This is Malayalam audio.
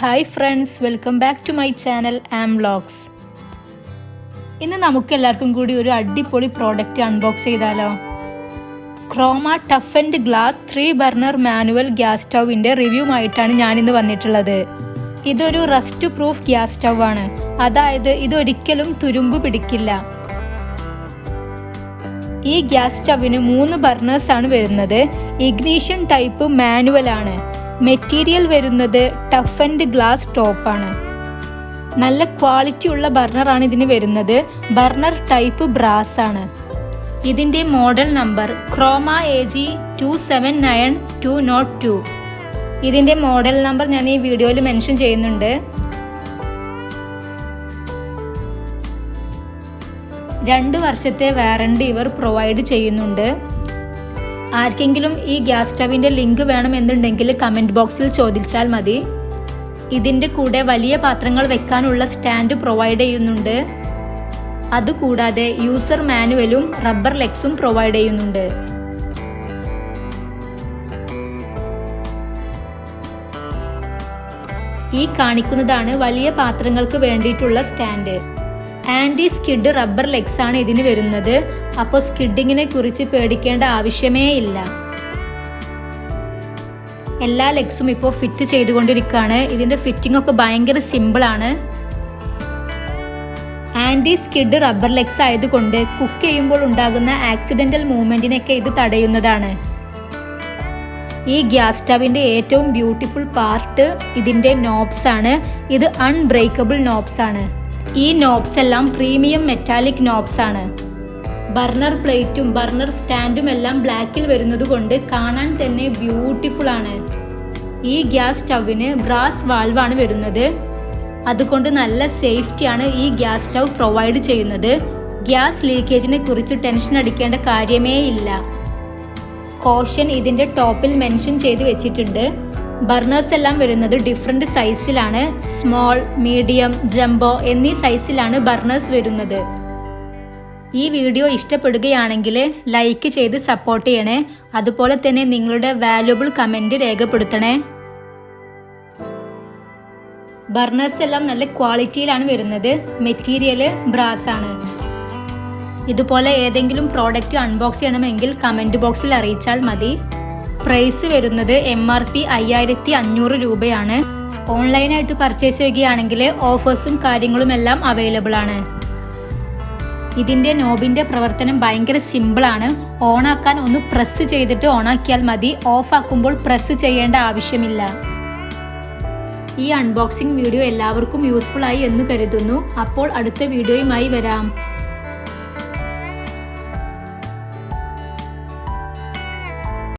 Hi friends welcome back to my channel am vlogs ഇന്ന് നമുക്ക് എല്ലാവർക്കും കൂടി ഒരു അടിപൊളി പ്രോഡക്റ്റ് അൺബോക്സ് ചെയ്താലോ? Croma tough and glass three burner manual gas സ്റ്റൗവിന്റെ review ആയിട്ടാണ് ഞാനിന്ന് വന്നിട്ടുള്ളത്. ഇതൊരു റസ്റ്റ് പ്രൂഫ് ഗ്യാസ് സ്റ്റൗ ആണ്. അതായത് ഇതൊരിക്കലും തുരുമ്പ് പിടിക്കില്ല. ഈ ഗ്യാസ് സ്റ്റവിന് മൂന്ന് ബർണേഴ്സ് ആണ് വരുന്നത്. ഇഗ്നീഷ്യൻ ടൈപ്പ് മാനുവൽ ആണ്. മെറ്റീരിയൽ വരുന്നത് ടഫ് ആൻഡ് ഗ്ലാസ് ടോപ്പാണ് നല്ല ക്വാളിറ്റി ഉള്ള ബർണറാണ് ഇതിന് വരുന്നത്. ബർണർ ടൈപ്പ് ബ്രാസ് ആണ്. ഇതിന്റെ model number Croma A G two seven nine two not two ഇതിന്റെ മോഡൽ നമ്പർ ഞാൻ ഈ വീഡിയോയിൽ മെൻഷൻ ചെയ്യുന്നുണ്ട്. രണ്ട് വർഷത്തെ വാറണ്ടി ഇവർ പ്രൊവൈഡ് ചെയ്യുന്നുണ്ട്. ആർക്കെങ്കിലും ഈ ഗ്യാസ് സ്റ്റവിന്റെ ലിങ്ക് വേണമെന്നുണ്ടെങ്കിൽ കമന്റ് ബോക്സിൽ ചോദിച്ചാൽ മതി. ഇതിന്റെ കൂടെ വലിയ പാത്രങ്ങൾ വെക്കാനുള്ള സ്റ്റാൻഡ് പ്രൊവൈഡ് ചെയ്യുന്നുണ്ട്. അതുകൂടാതെ യൂസർ മാനുവലും റബ്ബർ ലെഗ്സും പ്രൊവൈഡ് ചെയ്യുന്നുണ്ട്. ഈ കാണിക്കുന്നതാണ് വലിയ പാത്രങ്ങൾക്ക് വേണ്ടിയിട്ടുള്ള stand. Anti skid rubber legs ആണ് ഇതിന് വരുന്നത്. അപ്പോൾ സ്കിഡിങ്ങിനെ കുറിച്ച് പേടിക്കേണ്ട ആവശ്യമേ ഇല്ല. എല്ലാ ലെഗ്സും ഇപ്പോൾ ഫിറ്റ് ചെയ്തുകൊണ്ടിരിക്കുകയാണ്. ഇതിന്റെ ഫിറ്റിംഗ് ഒക്കെ ഭയങ്കര സിമ്പിളാണ് ആന്റി സ്കിഡ് റബ്ബർ ലെഗ്സ് ആയതുകൊണ്ട് കുക്ക് ചെയ്യുമ്പോൾ ഉണ്ടാകുന്ന ആക്സിഡന്റൽ മൂവ്മെന്റിനൊക്കെ ഇത് തടയുന്നതാണ്. ഈ ഗ്യാസ് സ്റ്റവിന്റെ ഏറ്റവും ബ്യൂട്ടിഫുൾ പാർട്ട് ഇതിന്റെ നോബ്സ് ആണ്. ഇത് അൺബ്രേക്കബിൾ നോബ്സ് ആണ്. ഈ നോബ്സ് എല്ലാം പ്രീമിയം മെറ്റാലിക് നോബ്സ് ആണ്. ബർണർ പ്ലേറ്റും ബർണർ സ്റ്റാൻഡും എല്ലാം ബ്ലാക്കിൽ വരുന്നത് കൊണ്ട് കാണാൻ തന്നെ ബ്യൂട്ടിഫുൾ ആണ്. ഈ ഗ്യാസ് സ്റ്റൗവിന് ബ്രാസ് വാൽവാണ് വരുന്നത്. അതുകൊണ്ട് നല്ല സേഫ്റ്റിയാണ് ഈ ഗ്യാസ് സ്റ്റൗ പ്രൊവൈഡ് ചെയ്യുന്നത്. ഗ്യാസ് ലീക്കേജിനെ കുറിച്ച് ടെൻഷൻ അടിക്കേണ്ട കാര്യമേ ഇല്ല. കോഷൻ ഇതിന്റെ ടോപ്പിൽ മെൻഷൻ ചെയ്ത് വെച്ചിട്ടുണ്ട്. ബർണേഴ്സ് എല്ലാം വരുന്നത് ഡിഫറെന്റ് സൈസിലാണ് സ്മോൾ മീഡിയം ജംബോ എന്നീ സൈസിലാണ് ബർണേഴ്സ് വരുന്നത്. ഈ വീഡിയോ ഇഷ്ടപ്പെടുകയാണെങ്കിൽ ലൈക്ക് ചെയ്ത് സപ്പോർട്ട് ചെയ്യണേ. അതുപോലെ തന്നെ നിങ്ങളുടെ വാല്യുബിൾ കമന്റ് രേഖപ്പെടുത്തണേ. ബർണേഴ്സ് എല്ലാം നല്ല ക്വാളിറ്റിയിലാണ് വരുന്നത്. മെറ്റീരിയൽ ബ്രാസ് ആണ്. ഇതുപോലെ ഏതെങ്കിലും പ്രോഡക്റ്റ് അൺബോക്സ് ചെയ്യണമെങ്കിൽ കമന്റ് ബോക്സിൽ അറിയിച്ചാൽ മതി. പ്രൈസ് വരുന്നത് എം ആർ പി അയ്യായിരത്തി അഞ്ഞൂറ് രൂപയാണ്. ഓൺലൈനായിട്ട് പർച്ചേസ് ചെയ്യുകയാണെങ്കിൽ ഓഫേഴ്സും കാര്യങ്ങളും എല്ലാം അവൈലബിൾ ആണ്. ഇതിന്റെ നോബിന്റെ പ്രവർത്തനം ഭയങ്കര സിമ്പിളാണ് ഓണാക്കാൻ ഒന്ന് പ്രസ് ചെയ്തിട്ട് ഓണാക്കിയാൽ മതി. ഓഫ് ആക്കുമ്പോൾ പ്രസ് ചെയ്യേണ്ട ആവശ്യമില്ല. ഈ അൺബോക്സിംഗ് വീഡിയോ എല്ലാവർക്കും യൂസ്ഫുൾ ആയി എന്ന് കരുതുന്നു. അപ്പോൾ അടുത്ത വീഡിയോയുമായി വരാം.